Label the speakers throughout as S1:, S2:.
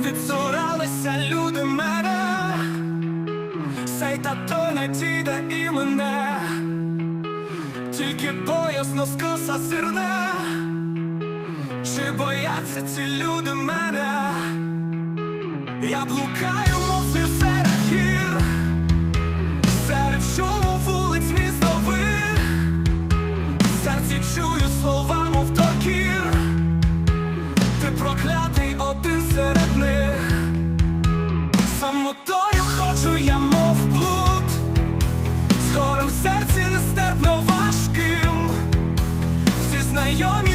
S1: Відсуралися люди мене, сей та то не діда і мене, тільки боязно скоса сирне, чи бояться ці люди мене, я блукаю, мов серед гір, серед вулиць містових, в чую слова, Самотою ходжу я, мов блуд З горем серці нестерпно важким. Всі знайомі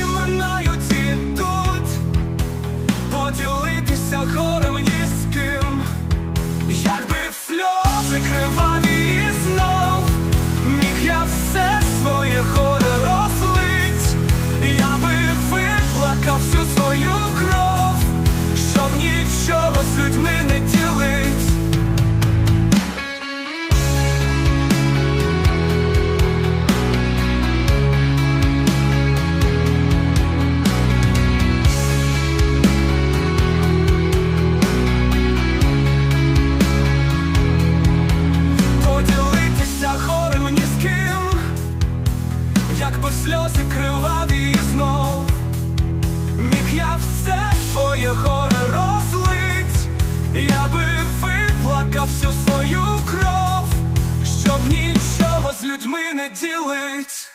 S1: людьми не ділить.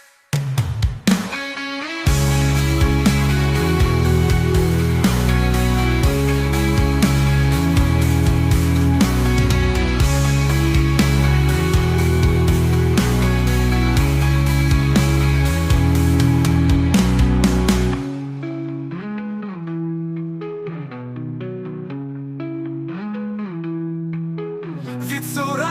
S1: Відсуралися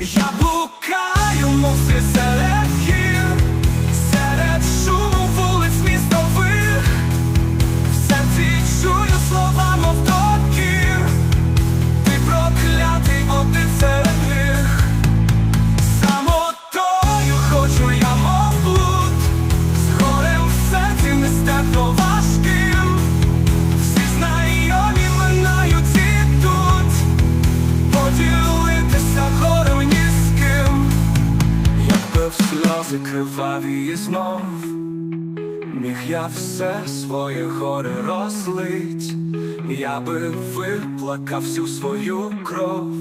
S1: я блукаю, мов звір сльози криваві знов Міг я все своє горе розлить, я би виплакав всю свою кров,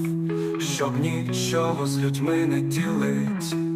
S1: щоб нічого з людьми не ділить.